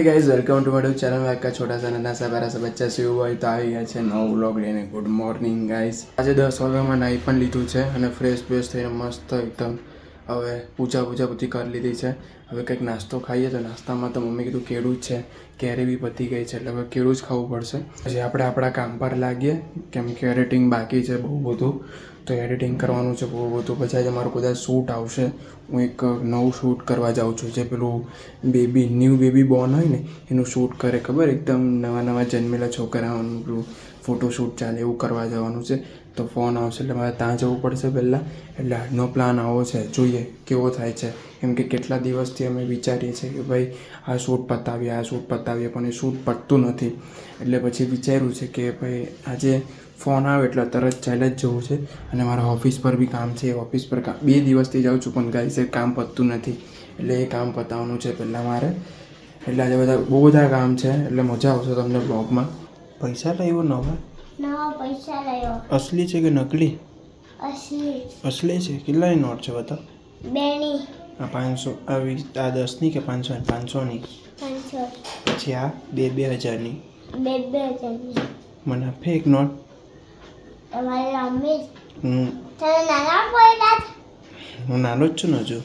હે guys welcome to મારું channel આખા છોટા સા નાના સા બારા સા બચ્ચા સેવ હોય તો આવી ગયા છે નવ વ્લોગ લઈને ગુડ મોર્નિંગ ગાઈઝ આજે દસ વાગ્યામાં નાઈ પણ લીધું છે અને ફ્રેશ ફ્રેશ થઈને મસ્ત એકદમ હવે પૂજા પૂજા બધી કરી લીધી છે હવે કંઈક નાસ્તો ખાઈએ તો નાસ્તામાં તો મમ્મી કીધું કેળું છે કેરી બી પતી ગઈ છે, એટલે હવે કેળું જ ખાવું પડશે. પછી આપણે આપણા કામ પર લાગીએ, કેમ કે એડિટિંગ બાકી છે બહુ બધું. તો એડિટિંગ કરવાનું છે બહુ બધું. પછી આજે મારું કદાચ શૂટ આવશે. હું એક નવું શૂટ કરવા જાઉં છું, જે પેલું બેબી ન્યૂ બેબી બોર્ન હોય ને, એનું શૂટ કરે, ખબર? એકદમ નવા નવા જન્મેલા છોકરાઓનું પેલું ફોટોશૂટ ચાલે, એવું કરવા જવાનું છે. તો ફોન આવશે, એટલે મારે ત્યાં જવું પડશે પહેલાં. એટલે આજનો પ્લાન આવો છે. જોઈએ કેવો થાય છે. કેમ કે કેટલા દિવસથી અમે વિચારીએ છીએ કે ભાઈ આ શૂટ પતાવીએ આ શૂટ પતાવીએ પણ એ શૂટ પતતું નથી. એટલે પછી વિચાર્યું છે કે ભાઈ આજે ફોન આવે એટલે તરત ચાલે જ જવું છે. અને મારા ઓફિસ પર બી કામ છે. ઓફિસ પર કામ બે દિવસથી જાઉં છું પણ ગાઈસ એ કામ પતતું નથી. એટલે એ કામ પતાવવાનું છે પહેલાં મારે. એટલે આજે બધા બહુ બધા કામ છે. એટલે મજા આવશે તમને બ્લોગમાં પૈસા લાવ્યો નવા? નવા પૈસા લાવ્યો. અસલી છે કે નકલી? અસલી. અસલી છે. કેટલાની નોટ છે બતાવ બેણી આ પાંચસો આ વીસ આ દસની કે પાંચસો પાંચસોની? પછી આ બે બે હજારની. બે બે હજારની. મને આપે એક નોટ? તમારે હું તમે નાના પડ્યા હું નાનો જ છું ને હજુ?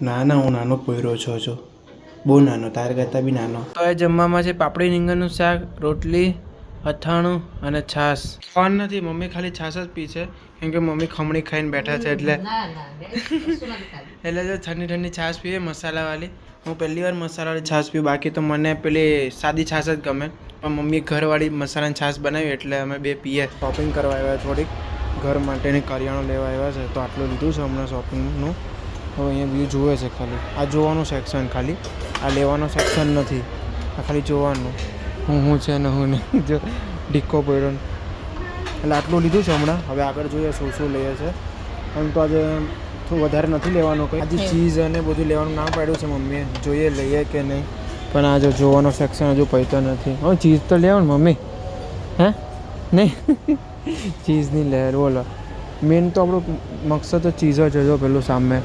ના ના હું નાનો પહેરો છું હજુ. બહુ નાનો તાર કરતાં બી નાનો. તો એ જમવામાં છે પાપડી રીંગણનું શાક રોટલી અથાણું અને છાશ. ફોન નથી મમ્મી ખાલી છાશ જ પી છે. કેમ કે મમ્મી ખમણી ખાઈને બેઠા છે એટલે. એટલે જો ઠંડી ઠંડી છાશ પીએ મસાલાવાળી. હું પહેલી વાર મસાલાવાળી છાશ પીઉં બાકી તો મને પેલી સાદી છાશ જ ગમે. પણ મમ્મી ઘરવાળી મસાલાની છાશ બનાવી એટલે અમે બે પીએ. શોપિંગ કરવા આવ્યા થોડીક. ઘર માટેની કરિયાણું લેવા આવ્યા છે તો આટલું લીધું છે હમણાં શોપિંગનું હવે અહીંયા વ્યૂ જુએ છે ખાલી. આ જોવાનું સેક્શન ખાલી. આ લેવાનું સેક્શન નથી. આ ખાલી જોવાનું. હું હું છે ને હું નહીં, જો ઢીકો પડ્યો એટલે આટલું લીધું છે હમણાં. હવે આગળ જોઈએ શું શું લઈએ છે. એમ તો આજે થોડું વધારે નથી લેવાનું કંઈ. આજે ચીઝ અને બધું લેવાનું નામ પાડ્યું છે મમ્મીએ. જોઈએ લઈએ કે નહીં. પણ આજે જોવાનો સેક્શન હજુ પૈતો નથી. હવે ચીઝ તો લેવાનું મમ્મી. હે? નહીં. ચીઝ નહીં લે, બોલો. મેન તો આપણું મકસદ તો ચીઝ જ હજો જો પેલું સામે.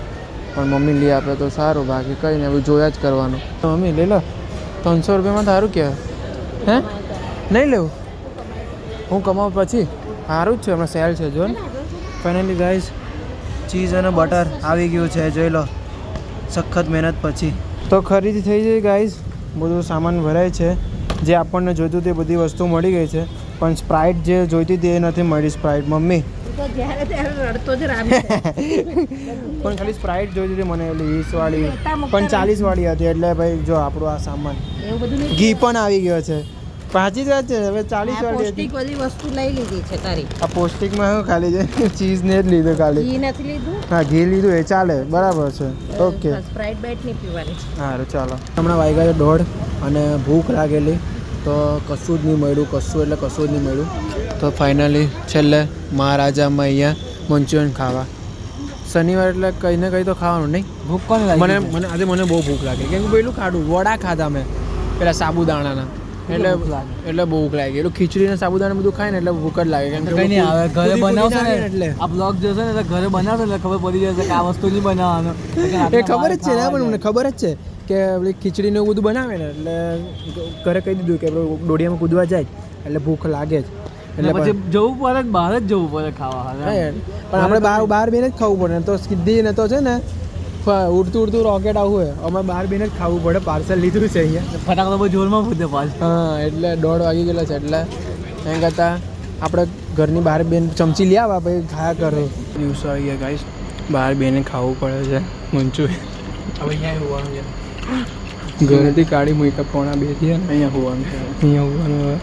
પણ મમ્મી લઈ આપે તો સારું. બાકી કંઈ નહીં, હવે જોયા જ કરવાનું. મમ્મી, લઈ લો. ત્રણસો રૂપિયામાં સારું કહેવાય. હે? નહીં લેવું? હું કમાવું પછી? સારું જ છે, હમણાં સેલ છે જો ફાઇનલી ગાઈઝ ચીઝ અને બટર આવી ગયું છે, જોઈ લો. સખત મહેનત પછી. તો ખરીદી થઈ ગઈ ગાઈઝ બધું સામાન ભરાય છે. જે આપણને જોઈતું તે બધી વસ્તુ મળી ગઈ છે. પણ સ્પ્રાઇટ જે જોઈતી હતી એ નથી મળી સ્પ્રાઇટ મમ્મી. તો જ્યારે ત્યારે રડતો જ રામી પણ ખાલી સ્પ્રાઇટ જોઈતી હતી મને એટલે વીસવાળી પણ ચાલીસવાળી હતી એટલે ભાઈ જો આપણો આ સામાન. એવું બધું ઘી પણ આવી ગયો છે. પાંચી જ છે હવે ચાલીસ વાળી હતી. બધી વસ્તુ લઈ લીધી છે તારી. આ પૌષ્ટિકમાં હું ખાલી છે ચીઝ ને જ લીધું ખાલી. ઘી નથી લીધું? હા ઘી લીધું એ ચાલે બરાબર છે. ઓકે. સ્પ્રાઇટ બાઇટ નહીં પીવાની. સારું ચાલો. હમણાં વાગ્યા દોઢ અને ભૂખ લાગેલી તો કશું જ નહીં મળ્યું કશું એટલે કશું જ નહીં મળ્યું. તો ફાઇનલી છેલ્લે મહારાજામાં અહીંયા મંચુરિયન ખાવા. શનિવાર એટલે કંઈ ને કંઈ તો ખાવાનું નહીં? ભૂખ કોને મને મને આજે મને બહુ ભૂખ લાગી. કેમ કે પેલું ખાડું વડા ખાધા મેં પેલા સાબુદાણાના. એટલે એટલે બહુ ભૂખ લાગી. એટલું ખીચડી ને સાબુદાણા બધું ખાય ને એટલે ભૂખ જ લાગે. કેમ કે કઈ નહીં આવે ઘરે બનાવશે ને એટલે. આ બ્લોગ જોશે ને એટલે ઘરે બનાવશે એટલે ખબર પડી જશે કે આ વસ્તુ નહીં બનાવવાનું. એ ખબર જ છે ને પણ મને ખબર જ છે કે પેલી ખીચડી ને એવું બધું બનાવે ને એટલે ઘરે કહી દીધું કે ડોડિયામાં કૂદવા જાય એટલે ભૂખ લાગે જ. એટલે એટલે પછી જવું પડે બહાર જ જવું પડે ખાવા હા પણ આપણે બહાર બહાર બેને જ ખાવું પડે. તો સીધી ને તો છે ને ઉડતું ઉડતું રોકેટ આવું હોય. અમે બહાર બેને જ ખાવું પડે પાર્સલ લીધું છે અહીંયા. ફટાકડા બહુ જોરમાં ફૂટે પાછું. હા એટલે દોઢ વાગી ગયેલા છે એટલે એમ કરતાં આપણે ઘરની બહાર બેન ચમચી લઈ આવવા પછી ખાયા કરો. દિવસો આવી ગયા ગાઈશ બહાર બેને ખાવું પડે છે મંચુરિયન હવે અહીંયા હોવાનું છે. ઘરેથી કાઢી મૂકી પોણા બે થયા ને અહીંયા હોવાનું અહીંયા હોવાનું હવે